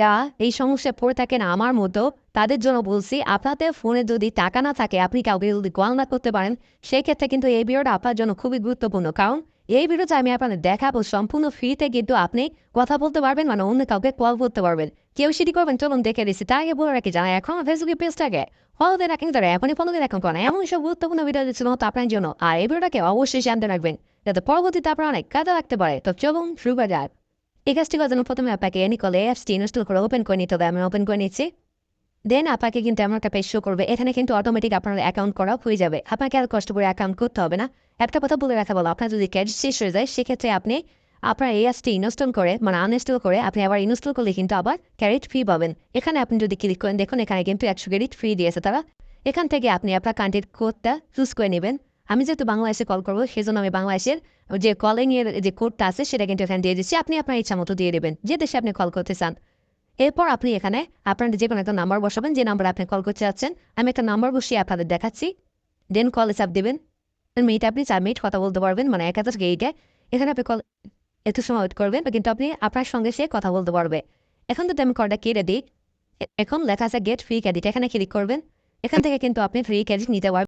যা এই সমস্যায় পড়ে থাকেন আমার মতো, তাদের জন্য বলছি, আপনাদের ফোনে যদি টাকা না থাকে, আপনি কাউকে যদি কল না করতে পারেন সেই ক্ষেত্রে কিন্তু এই ভিডিওটা আপনার জন্য খুবই গুরুত্বপূর্ণ। কারণ এই ভিডিওতে আমি আপনাদের দেখাবো সম্পূর্ণ ফ্রিতে, কিন্তু আপনি কথা বলতে পারবেন মানে অন্য কাউকে কল করতে পারবেন। কেউ সেটি করবেন, চলুন দেখে দিচ্ছি তার আগে বলে রাখি জানা এখন ফেসবুকে পেজটাকে ফলো দিয়ে রাখেন তারা এখনই ফলো দিয়ে রাখুন এমন সব গুরুত্বপূর্ণ ভিডিও দিচ্ছিল আপনার জন্য। আর এই ভিডিওটাকে অবশ্যই জানতে রাখবেন, যাতে পরবর্তীতে আপনার অনেক কাজে লাগতে পারে। তো চলুন শুরু করা এই কাজটি করার জন্য প্রথমে আপনাকে এনি কলে অ্যাপসটি ইনস্টল করে ওপেন করে নিতে হবে আমি ওপেন করে নিচ্ছি দেন আপনাকে কিন্তু এমন একটা পেজ শো করবে এখানে কিন্তু অটোমেটিক আপনার অ্যাকাউন্ট করা হয়ে যাবে আপনাকে আর কষ্ট করে অ্যাকাউন্ট করতে হবে না একটা কথা বলে রাখা বলো আপনার যদি ক্যাশ শেষ হয়ে যায় সেক্ষেত্রে আপনি আপনার এই অ্যাপসটি ইনস্টল করে মানে আনইনস্টল করে আপনি আবার ইনস্টল করলে কিন্তু আবার ক্যারেট ফি পাবেন এখানে আপনি যদি ক্লিক করেন দেখুন এখানে কিন্তু একশো ক্রেডিট ফ্রি দিয়েছে তারা এখান থেকে আপনি আপনার কান্ট্রির কোডটা চুজ করে নেবেন আমি যেহেতু বাংলাদেশে কল করব, সেজন্য আমি বাংলাদেশের যে কলিং এর যে কোডটা আছে, সেটা কিন্তু এখানে দিয়ে দিচ্ছি। আপনি আপনার ইচ্ছা মতো দিয়ে দেবেন। যে দেশে আপনি কল করতে চান। এরপর আপনি এখানে আপনার যে কোনো একটা নাম্বার বসাবেন। যে নাম্বার আপনি কল করতে চাচ্ছেন আমি একটা নাম্বার বসিয়ে আপনাদের দেখাচ্ছি। দেন কল চাপ দেবেন। মিনিট আপনি, চার মিনিট কথা বলতে পারবেন। মানে এক হাজার গেইটে। এখানে আপনি কল একটু সময় ওয়েট করবেন কিন্তু আপনি আপনার সঙ্গে সে কথা বলতে পারবে। এখন যদি আমি কলটা কেটে দিই, এখন লেখা আছে গেট ফ্রি ক্রেডিট এখানে ক্লিক করবেন। এখান থেকে কিন্তু আপনি ফ্রি ক্রেডিট নিতে পারবেন।